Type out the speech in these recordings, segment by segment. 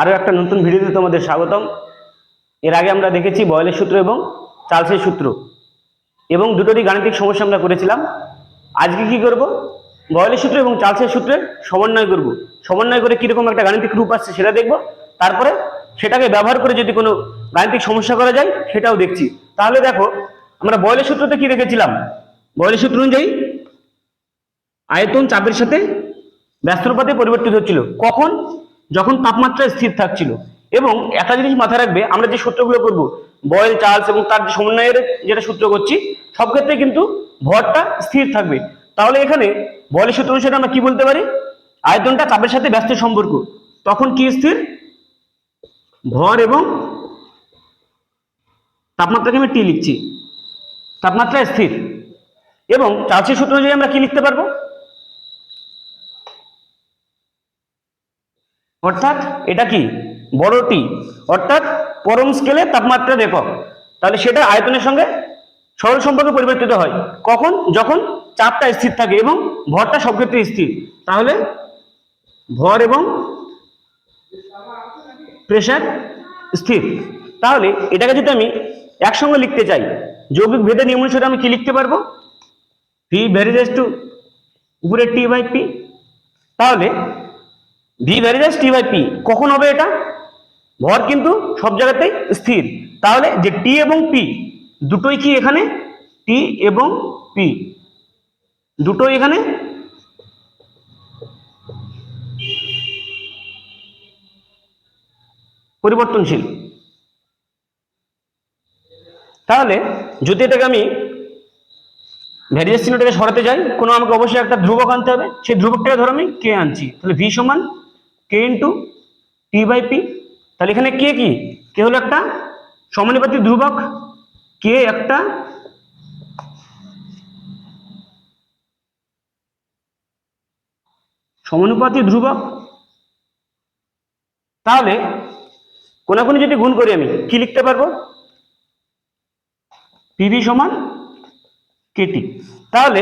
আরও একটা নতুন ভিডিওতে তোমাদের স্বাগতম। এর আগে আমরা দেখেছি বয়লের সূত্র এবং চার্লসের সূত্র। এবং দুটোরই গাণিতিক সমস্যা আমরা করেছিলাম। আজকে কি করব? বয়লের সূত্র এবং চার্লসের সূত্রের সমন্বয় করব। সমন্বয় করে কীরকম একটা গাণিতিক রূপ আসছে সেটা দেখব। তারপরে সেটাকে ব্যবহার করে যদি কোনো গাণিতিক সমস্যা করা যায়, সেটাও দেখছি। তাহলে দেখো, আমরা বয়লের সূত্রতে কি রেখেছিলাম বয়লের সূত্র অনুযায়ী আয়তন চাপের সাথে ব্যস্তনুপাতে পরিবর্তিত হচ্ছিল। কখন? যখন তাপমাত্রা স্থির থাকছিল। এবং একটা জিনিস মাথায় রাখবে, আমরা যে সূত্রগুলো করব বয়েল, চার্লস এবং তার যে সমন্বয়ের যেটা সূত্র করছি, সব ক্ষেত্রে কিন্তু ভরটা স্থির থাকবে। তাহলে এখানে বয়েলের সূত্র অনুসারে আমরা কি বলতে পারি? আয়তনটা চাপের সাথে ব্যস্ত সম্পর্ক। তখন কি স্থির? ভর এবং তাপমাত্রাকে আমি টি লিখছি। তাপমাত্রা স্থির। এবং চার্লসের সূত্র অনুযায়ী আমরা কি লিখতে পারব? অর্থাৎ এটা কি? বড় টি অর্থাৎ পরম স্কেলে তাপমাত্রার একক তাহলে সেটা আয়তনের সঙ্গে সরল সম্পর্কে পরিবর্তিত হয়। কখন? যখন চাপটা স্থির থাকে এবং ভরটা সব ক্ষেত্রে স্থির। তাহলে ভর এবং প্রেশার স্থির। তাহলে এটাকে যদি আমি একসঙ্গে লিখতে চাই, যৌগিক ভেদে নিয়ম অনুসারে আমি কি লিখতে পারব? ভি ভ্যারিজেস টু উপরে টি বাই পি তাহলে V varies T by P কখন হবে এটা? ভর কিন্তু সব জায়গাতেই স্থির। তাহলে যে টি এবং পি দুটোই কি এখানে? টি এবং পি দুটোই এখানে? পরিবর্তনশীল। তাহলে যদি এটাকে আমি ভ্যারিয়াস চিহ্নটাকে সরাতে যাই, কোনো আমাকে অবশ্যই একটা ধ্রুবক আনতে হবে। সেই ধ্রুবকটাকে ধরো আমি কে আনছি। তাহলে ভি সমান K into T by P তাহলে এখানে কে কি? কে হলো একটা সমানুপাতিক ধ্রুবক। কে একটা সমানুপাতিক ধ্রুবক। তাহলে কোনাকুনি যদি গুণ করি আমি, কি লিখতে পারব? পিভি সমান কেটি তাহলে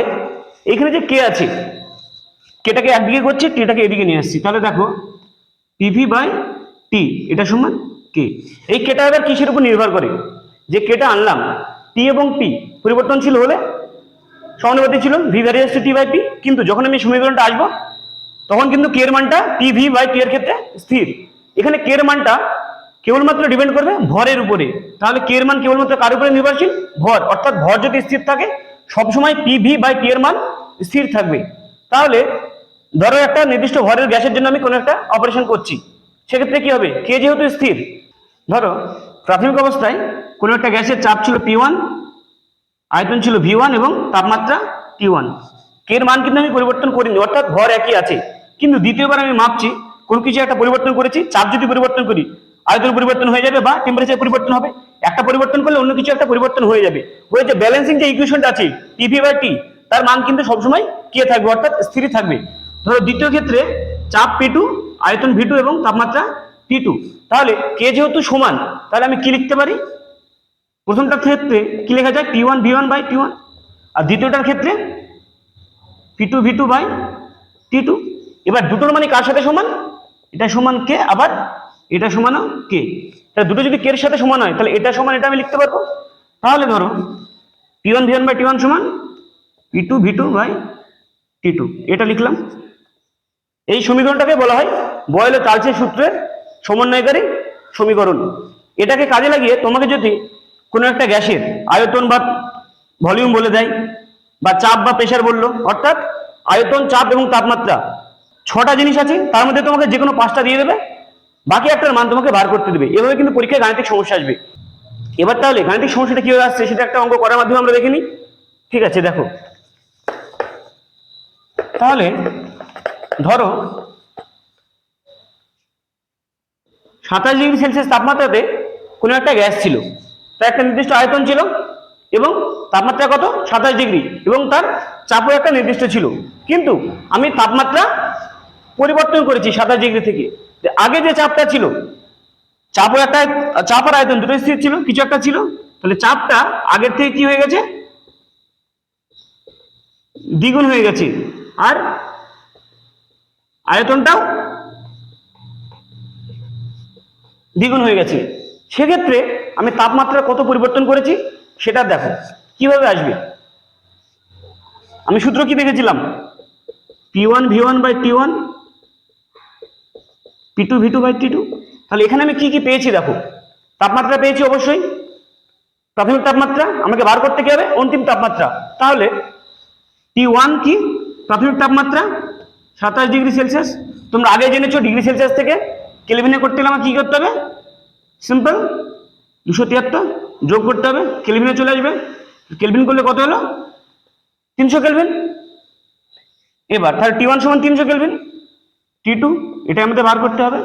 এখানে যে কে আছে কেটাকে একদিকে করছি টিটাকে এদিকে নিয়ে আসছি। তাহলে দেখো পিভি বাই টি এটা সমান কে এই কেটা এবার কিসের উপর নির্ভর করে? যে কেটা আনলাম টি এবং পি পরিবর্তনশীল হলে সমানুপাতিক ছিল V varies to T by P কিন্তু যখন আমি সমীকরণটা আসব, তখন কিন্তু কে এর মানটা পি ভি বাই টি এর ক্ষেত্রে স্থির। এখানে কে এর মানটা কেবলমাত্র ডিপেন্ড করবে ভরের উপরে। তাহলে কে এর মান কেবলমাত্র কার উপরে নির্ভরশীল? ভর। অর্থাৎ ভর যদি স্থির থাকে, সবসময় পি ভি বাই টি এর মান স্থির থাকবে। তাহলে ধরো একটা নির্দিষ্ট ভরের গ্যাসের জন্য আমি কোনো একটা অপারেশন করছি, সেক্ষেত্রে কি হবে? কে যেহেতু স্থির, ধরো প্রাথমিক অবস্থায় কোনো একটা গ্যাসের চাপ ছিল পি ওয়ান আয়তন ছিল ভি ওয়ান এবং তাপমাত্রা টি ওয়ান কের মান কিন্তু আমি পরিবর্তন করিনি, অর্থাৎ ভর একই আছে। কিন্তু দ্বিতীয়বার আমি মাপছি, কোন কিছু একটা পরিবর্তন করেছি, চাপ যদি পরিবর্তন করি, আয়তন পরিবর্তন হয়ে যাবে বা টেম্পারেচার পরিবর্তন হবে। একটা পরিবর্তন করলে অন্য কিছু একটা পরিবর্তন হয়ে যাবে। হয়ে যে ব্যালেন্সিং যে ইকুয়েশনটা আছে টিভি বাই টি তার মান কিন্তু সবসময় কে থাকবে, অর্থাৎ স্থিরই থাকবে। ধরো দ্বিতীয় ক্ষেত্রে চাপ পি টু আয়তন ভি টু এবং তাপমাত্রা টি টু তাহলে কে যেহেতু সমান, তাহলে আমি কি লিখতে পারি? প্রথমটার ক্ষেত্রে কি লেখা যায়? P one V one by T one আর দ্বিতীয়টার ক্ষেত্রে P two V two by T two এবার দুটোর মানে কার সাথে সমান? এটা সমান কে আবার এটা সমান কে তাহলে দুটো যদি কে এর সাথে সমান হয়, তাহলে এটা সমান, এটা আমি লিখতে পারব? তাহলে ধরো P one V one by T one সমান P two V two by T two এটা লিখলাম। এই সমীকরণটাকে বলা হয় বয়েল ও চার্লসের সূত্রের সমন্বয়কারী সমীকরণ। এটাকে কাজে লাগিয়ে তোমাকে যদি কোনো একটা গ্যাসের আয়তন বা ভলিউম বলে দেয়, বা চাপ বা প্রেশার বলল, অর্থাৎ আয়তন, চাপ এবং তাপমাত্রা, ছটা জিনিস আছে, তার মধ্যে তোমাকে যে কোনো পাঁচটা দিয়ে দেবে, বাকি একটার মান তোমাকে বার করতে দেবে। এভাবে কিন্তু পরীক্ষায় গাণিতিক সমস্যা আসবে। এবার তাহলে গাণিতিক সমস্যাটা কীভাবে আসছে, সেটা একটা অঙ্ক করার মাধ্যমে আমরা দেখে নিই। ঠিক আছে, দেখো। তাহলে ধরো, সাতাশ ডিগ্রি সেলসিয়াস তাপমাত্রাতে কোনো একটা গ্যাস ছিল, তার একটা নির্দিষ্ট আয়তন ছিল এবং তাপমাত্রা কত? সাতাশ ডিগ্রি এবং তার চাপও একটা নির্দিষ্ট ছিল। কিন্তু আমি তাপমাত্রা পরিবর্তন করেছি সাতাশ ডিগ্রি থেকে। আগে যে চাপটা ছিল, চাপও একটা, চাপ আর আয়তন দুটো স্থির ছিল, কিছু একটা ছিল। তাহলে চাপটা আগের থেকে কি হয়ে গেছে? দ্বিগুণ হয়ে গেছে। আর আয়তনটাও দ্বিগুণ হয়ে গেছে। সেক্ষেত্রে আমি তাপমাত্রা কত পরিবর্তন করেছি সেটা দেখো। কীভাবে আসবে? আমি সূত্র কি দেখেছিলাম? P one V one by T one P two V two by T two তাহলে এখানে আমি কি কি পেয়েছি দেখো? তাপমাত্রা পেয়েছি অবশ্যই। প্রাথমিক তাপমাত্রা, আমাকে বার করতে কি হবে? অন্তিম তাপমাত্রা। তাহলে টি ওয়ান কি? প্রাথমিক তাপমাত্রা সাতাশ ডিগ্রি সেলসিয়াস। তোমরা আগে জেনেছো ডিগ্রি সেলসিয়াস থেকে? কেলভিনে করতে গেলে আমাকে কী করতে হবে? সিম্পল দুশো তিয়াত্তর। যোগ করতে হবে। কেলভিনে চলে আসবে। কেলভিন করলে কত হলো? তিনশো কেলভিন। এবার, তাহলে টি ওয়ান সমান তিনশো কেলভিন। টি টু এটা আমাদের বার করতে হবে।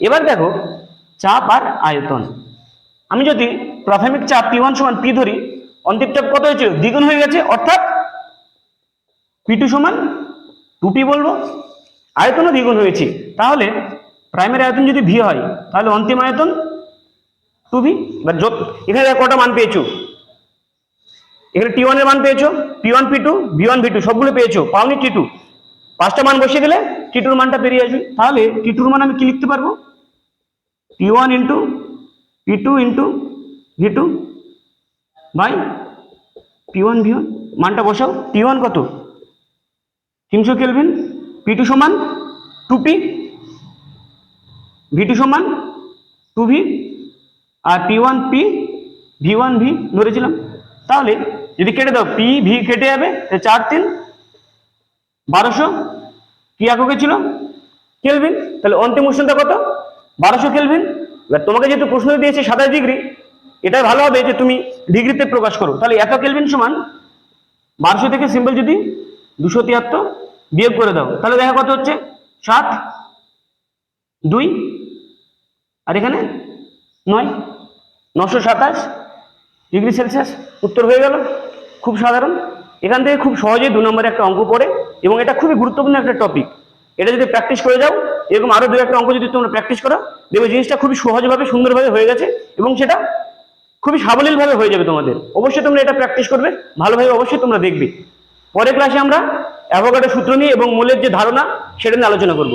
এবার দেখো, চাপ আর আয়তন। আমি যদি প্রাথমিক চাপ পি ওয়ান সমান পি ধরি, অন্তিম চাপ কত হয়েছে দ্বিগুণ হয়ে গেছে, অর্থাৎ পি টু সমান টু পি বলব। আয়তনও দ্বিগুণ হয়েছে। তাহলে প্রাইমারি আয়তন যদি ভি হয়, তাহলে অন্তিম আয়তন টু ভি যত এখানে কটা মান পেয়েছ। এখানে টি ওয়ানের মান পেয়েছ P one P two V one V two সবগুলো পেয়েছ, পাওনি টি টু পাঁচটা মান বসিয়ে দিলে টি টুর মানটা বেরিয়ে আসবে। তাহলে টি টুর মান আমি কি লিখতে পারব? T one into P two into V two by P one V one মানটা বসাও। টি ওয়ান কত? তিনশো কেলভিন পি টু সমান টু পি ভি টু সমান টু ভি আর P one P V one V ধরেছিলাম। তাহলে যদি কেটে দাও পি ভি কেটে যাবে চার তিন, বারোশো, কি এককে ছিল? কেলভিন। তাহলে অন্তিম উষ্ণতা কত? বারোশো কেলভিন। এবার তোমাকে যেহেতু প্রশ্ন দিয়েছে সাতাশ ডিগ্রি, এটাই ভালো হবে যে তুমি ডিগ্রিতে প্রকাশ করো। তাহলে এত কেলভিন সমান বারোশো থেকে সিম্পল যদি দুশো তিয়াত্তর, বিয়োগ করে দাও। তাহলে দেখা কত হচ্ছে? সাত, দুই, আর এখানে নয়, নশো সাতাশ ডিগ্রি সেলসিয়াস। উত্তর হয়ে গেল। খুব সাধারণ। এখান থেকে খুব সহজেই দু নম্বরে একটা অঙ্ক পড়ে এবং এটা খুবই গুরুত্বপূর্ণ একটা টপিক এটা যদি প্র্যাকটিস করে যাও, এরকম আরও দু একটা অঙ্ক যদি তোমরা প্র্যাকটিস করো, দেখবে জিনিসটা খুবই সহজভাবে, সুন্দরভাবে হয়ে গেছে এবং সেটা খুবই সাবলীলভাবে হয়ে যাবে তোমাদের। অবশ্যই তোমরা এটা প্র্যাকটিস করবে। ভালোভাবে অবশ্যই তোমরা দেখবে। পরের ক্লাসে আমরা অ্যাভোগাডের সূত্র নিয়ে এবং মূলের যে ধারণা সেটা নিয়ে আলোচনা করব।